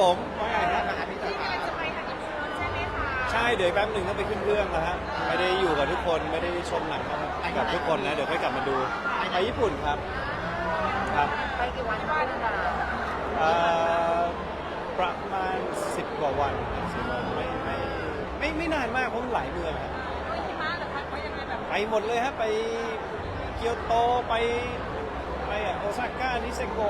ผมว่าไงฮะที่กำลังจะไปฮันนีมูนใช่ไหมคะใช่เดี๋ยวแป๊บหนึ่งต้องไปขึ้นเครื่องแล้วฮะไม่ได้อยู่กับทุกคนไม่ได้ชมหนังกับทุกคนนะ เดี๋ยวค่อยกลับมาดูไปญี่ปุ่นครับครับไปกี่วันบ้านนะคะเอ่อประมาณ10กว่าวันสิบวันไม่ไม่ไม่ไม่นานมากเพราะมันหลายเมืองครับด้วยที่มาหรือพักไว้ยังไงแบบไปหมดเลยฮะไปเกียวโตไปไปโอซาก้านิเซโก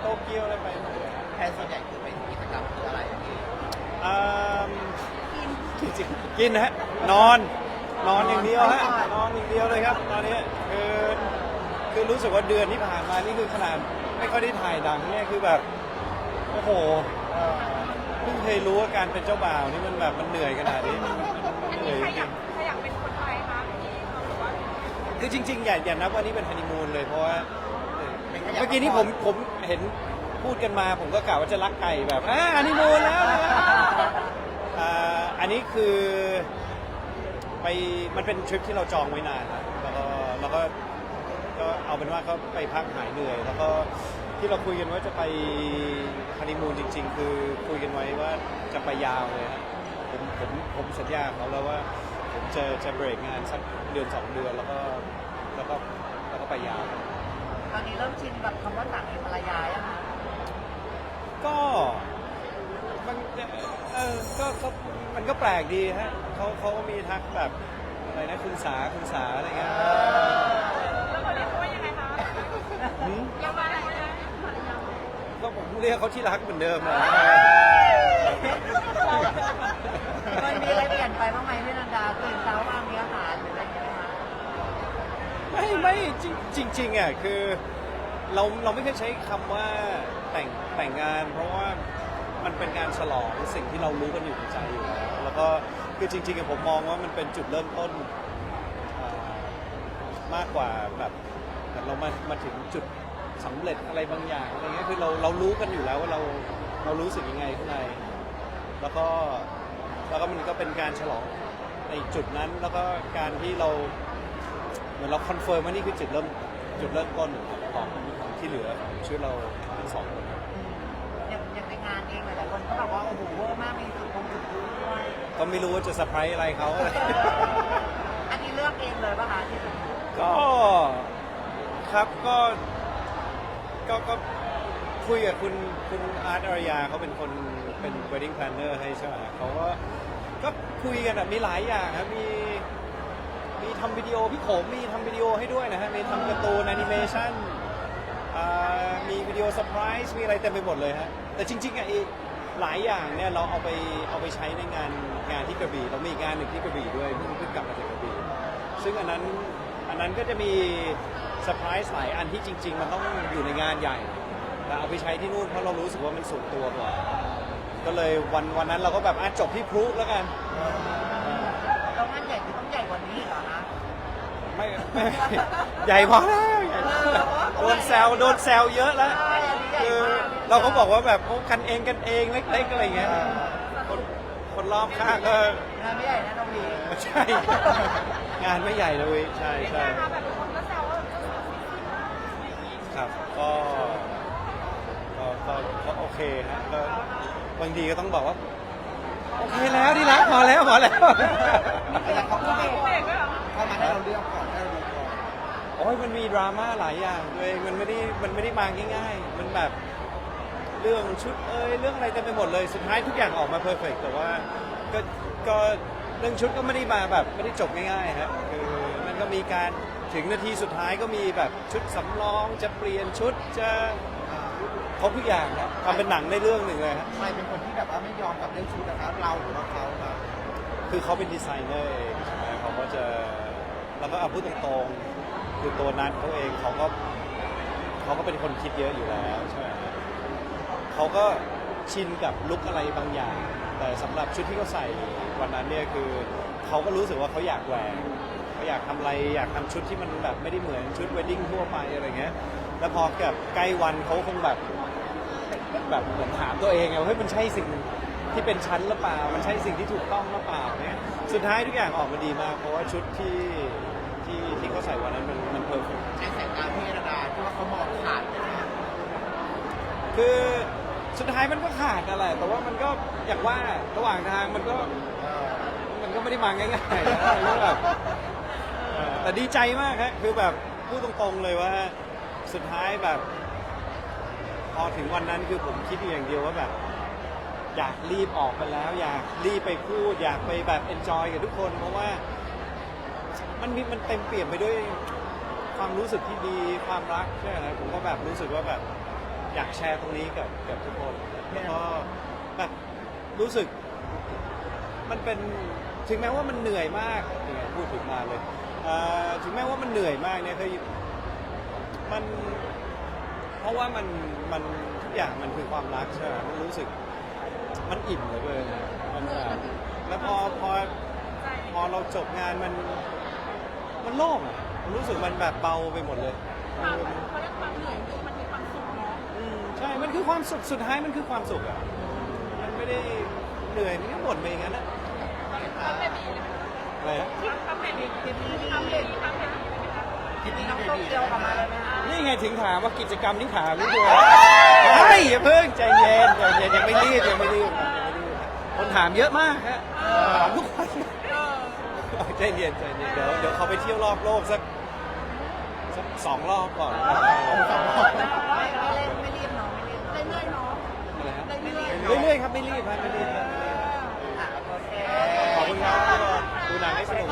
โตเกียวอะไรไปหมดเลยแทนส่วนใหญ่คือเป็นกิจกรรมคืออะไรอะพี่ อืม กินกินนะฮะนอน นอนอย่างเดียวฮะนอนอย่างเดียวเลยครับ ตอนนี้คือคือรู้สึกว่าเดือนที่ผ่านมานี่คือขนาดไม่ค่อยได้ถ่ายดังเนี่ยคือแบบโอ้โหเพิ่งเคยรู้ว่าการเป็นเจ้าบ่าวนี่มันแบบมันเหนื่อยขนาดนี้มันมันมันอันเหนื่นี้อยใครจอริยางกใครอยากเป็นคนไทยคะที่เขาบอกว่าๆคือจริงๆอย่าอย่านับว่านี่เป็นฮันนีมูนเลยเพราะว่าเป็นขยะเมื่อกี้นี่ผมผมเห็นพูดกันมา ผมก็กล่าวว่าจะรักไก่แบบอ่าฮันนีมูนแล้วนะ อ่าอันนี้คือไปมันเป็นทริปที่เราจองไว้นานนะแล้วก็แล้วก็ก็เอาเป็นว่าก็ไปพักหายเหนื่อย แล้วก็ที่เราคุยกันว่าจะไปฮันนีมูนจริง ๆ คือคุยกันไว้ว่าจะไปยาวเลยฮะผมผมผมสัญญากับเขาแล้วว่าผมจะจะเบรกงานสักเดือนสองเดือนแล้วก็แล้วก็แล้วก็ไปยาว ตอนนี้เริ่มชินกับคำว่าต่างมีภรรยาอะค่ะก็ มันเออก็ก็มันก็แปลกดีฮะเขาเขาก็มีทักแบบอะไรนะคุณสาคุณสาอะไรเงี้ยแล้วคนเรียกเขาว่ายังไงคะหืมเรียกว่าอะไรนะภรรยาก็ผมเรียกเขาที่รักเหมือนเดิมนะมันมีอะไรเปลี่ยนไปบ้างไหมพี่นันดาตื่นเช้ามามีอาหารหรืออะไรอย่างเงี้ยไหมคะไม่ไม่จริงจริงๆอะคือเราเราไม่เคยใช้คำว่าแต่งแต่งงาน เพราะว่า มันเป็นการฉลองสิ่งที่เรารู้กันอยู่ในใจอยู่แล้ว แล้วก็คือจริงๆอะผมมองว่ามันเป็นจุดเริ่มต้นเอ่อมากกว่าแบบแต่เรามามาถึงจุดสำเร็จอะไรบางอย่างอะไรเงี้ยคือเราเรารู้กันอยู่แล้วว่าเราเรารู้สึกยังไงข้างในแล้วก็แล้วก็มันก็เป็นการฉลองในจุดนั้นแล้วก็การที่เรา เหมือนเราคอนเฟิร์มว่านี่คือจุดเริ่มจุดเริ่มต้นของของที่เหลือของชีวิตเราทั้งสองคนอย่างในงาน เองหลายๆคนก็แบบว่าโอ้โหเวอร์มากมีจุดคงจุดรู้ด้วยก็ไม่รู้ว่าจะเซอร์ไพรส์อะไรเขาอันนี้เลือกเองเลยป่ะคะที่ก็ครับก็ก็ก็คุยกับคุณคุณอาร์ตอารยาเขาเป็นคนเป็น wedding planner ให้ใช่ไหมเขาก็ก็คุยกันแบบมีหลายอย่างครับมีมีทำวิดีโอพี่โขมมีทำวิดีโอให้ด้วยนะฮะมีทำการ์ตูนแอนิเมชันอ่ามีวิดีโอเซอร์ไพรส์มีอะไรเต็มไปหมดเลยฮะ แต่จริงๆอะไอ้หลายอย่างเนี่ยเราเอาไปเอาไปใช้ในงานงานที่กระบี่เรามีอีกงานหนึ่งที่กระบี่ด้วยเพิ่งเพิ่งกลับมาจากกระบี่ซึ่งอันนั้นอันนั้นก็จะมีเซอร์ไพรส์หลายอันที่จริง ๆ มันต้องอยู่ในงานใหญ่แต่เอาไปใช้ที่นู่นเพราะเรารู้สึกว่ามันส่วนตัวกว่า ก็เลยวันวันนั้นเราก็แบบอะจบที่พลุแล้วกัน แล้วงานใหญ่คือต้องใหญ่กว่านี้เหรอคะไม่ไม่ ใหญ่พอแล้วใหญ่พอแล้วโดนแซวโดนแซวเยอะแล้วคือ เราก็บอกว่าแบบโอ้กันเองกันเองเล็กๆอะไรเงี้ยคนคนรอบข้างก็งานไม่ใหญ่นะน้องวีใช่ งานไม่ใหญ่เลยใช่ใช่แบบคนก็แซวว่าครับก็ก็ก็ก็โอเคฮะก็บางทีก็ต้องบอกว่า โอเคแล้วที่รักพอแล้วพอแล้ว แต่เขาเข้ามาเด็กด้วยเหรอเข้ามาให้เราเลือกก่อนให้เราดูก่อน โอ้ยมันมีดราม่าหลายอย่างด้วยมันไม่ได้มันไม่ได้มาง่ายๆ มันแบบ เรื่องชุดเอ้ยเรื่องอะไรเต็มไปหมดเลยสุดท้ายทุกอย่างออกมาเพอร์เฟกแต่ว่าก็ก็เรื่องชุดก็ไม่ได้มาแบบไม่ได้จบง่ายๆครับคือมันก็มีการถึงนาทีสุดท้ายก็มีแบบชุดสำรองจะเปลี่ยนชุดจะครบทุกอย่างครับทำเป็นหนังได้เรื่องหนึ่งเลยครับใครเป็นคนที่แบบว่าไม่ยอมกับเรื่องชุดนะครับเราหรือว่าเขาครับคือเขาเป็นดีไซเนอร์เองใช่ไหมเขาก็จะแล้วก็เอาพูดตรงๆคือตัวนัทเขาเองเขาก็เขาก็เป็นคนคิดเยอะอยู่แล้วใช่ไหม เขาก็ชินกับลุคอะไรบางอย่าง แต่สำหรับชุดที่เขาใส่วันนั้นเนี่ยคือเขาก็รู้สึกว่าเขาอยากแหวกเขาอยากทำอะไรอยากทำชุดที่มันแบบไม่ได้เหมือนชุดวดดิ้งทั่วไปอะไรเงี้ย แล้วพอแบบใกล้วันเขาคงแบบแบบเหมือนถามตัวเองไงว่าเฮ้ยมันใช่สิ่งที่เป็นชั้นหรือเปล่า มันใช่สิ่งที่ถูกต้องหรือเปล่าเนี่ยสุดท้ายทุกอย่างออกมาดีมาก เพราะว่าชุดที่ที่ที่เขาใส่วันนั้นมันมันเพอร์เฟกในสายตาพี่ระดาที่ว่าเขามองขาดไปนะคือ สุดท้ายมันก็ขาดนั่นแหละแต่ว่ามันก็อย่างว่าระหว่างทางมันก็มันก็ไม่ได้มาง่ายๆนะก็แบบแต่ดีใจมากครับคือแบบพูดตรงๆเลยว่า สุดท้ายแบบ พอถึงวันนั้นคือผมคิดอยู่อย่างเดียวว่าแบบ อยากรีบออกไปแล้ว อยากรีบไปพูด อยากไปแบบเอนจอยกับทุกคน เพราะว่า มันมีมันเต็มเปี่ยมไปด้วยความรู้สึกที่ดีความรักใช่ไหมผมก็แบบรู้สึกว่าแบบ อยากแชร์ตรงนี้กับกับทุกคนแล้วก็แบบรู้สึก มันเป็นถึงแม้ว่ามันเหนื่อยมากนี่ไงพูดถึงมาเลยเอ่อถึงแม้ว่ามันเหนื่อยมากเนี่ยคือมัน เพราะว่ามันมันทุกอย่างมันคือความรักใช่ไหมมันรู้สึก มันอิ่มเหลยเลยมันแบบแล้วพอพอพอเราจบงานมัน มันโล่งอะมันรู้สึกมันแบบเบาไปหมดเลย ความเขาเรียกความเหนื่อยคือ ใช่ มันคือความสุข สุดท้ายมันคือความสุขอะ มันไม่ได้เหนื่อย มันก็บ่นไปอย่างนั้นนะทำแบบนี้เลยไหมอะไรนะทำแบบนี้ทำแบบนี้ทำแบบนี้เลยไหมคะคิดดีน้องไม่โตดีเกียวกลับมาเลยไหมคะนี่ไงถึงถามว่ากิจกรรมที่ถามนี่คือเฮ้ยอย่าเพิ่งใจเย็นใจเย็นยังไม่รีบยังไม่รีบยังไม่รีบคนถามเยอะมากฮะถามทุกวันเออใจเย็นใจเย็นเดี๋ยวเดี๋ยวเขาไปเที่ยวรอบโลกสักสักสองรอบก่อน สองรอบ ไม่ไม่ เรื่อยๆครับไม่รีบครับไม่รีบ